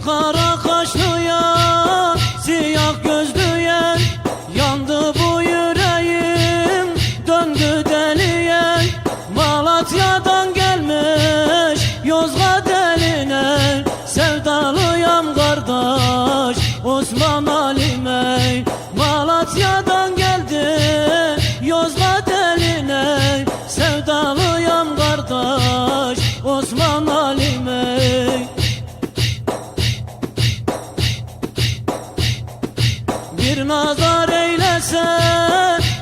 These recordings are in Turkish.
kara kaşlıya Siyah gözlüye Yandı bu yüreğim Döndü deliye. Malatya'dan Bir nazar eylese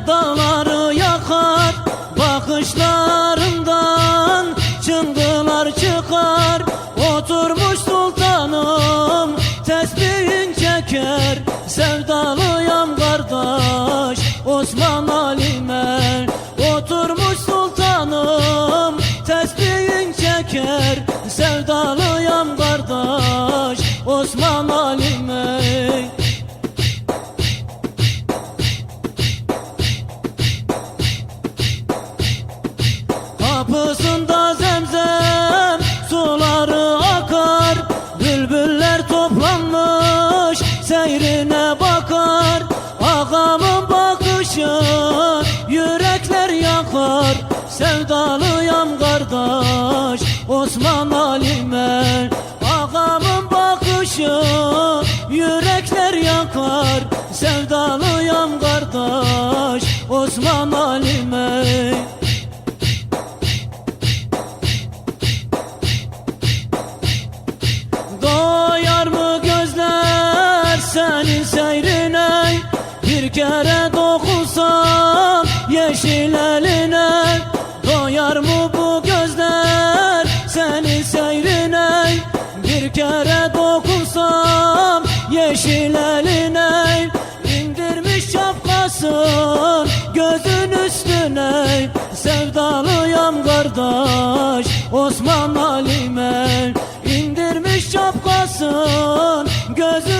dağları yakar Bakışlarından çıngılar çıkar. Oturmuş sultanım tesbihin çeker. Sevdalıyam kardeş Osman Ali'me. Oturmuş sultanım tesbihin çeker. Sevdalıyam kardeş Osman Ali'me Kapısında zemzem suları akar Bülbüller toplanmış seyrine bakar. Ağamın bakışı yürekler yakar Sevdalıyam kardeş Osman Ali'me Ağamın bakışı yürekler yakar Sevdalıyam kardeş Osman Ali'me seyrine Bir kere dokunsam yeşil eline Doyar mı bu gözler? Senin seyrine Bir kere dokunsam yeşil eline İndirmiş şapkasın gözün üstüne. Sevdalıyam kardeş Osman Ali'me İndirmiş şapkasın gözün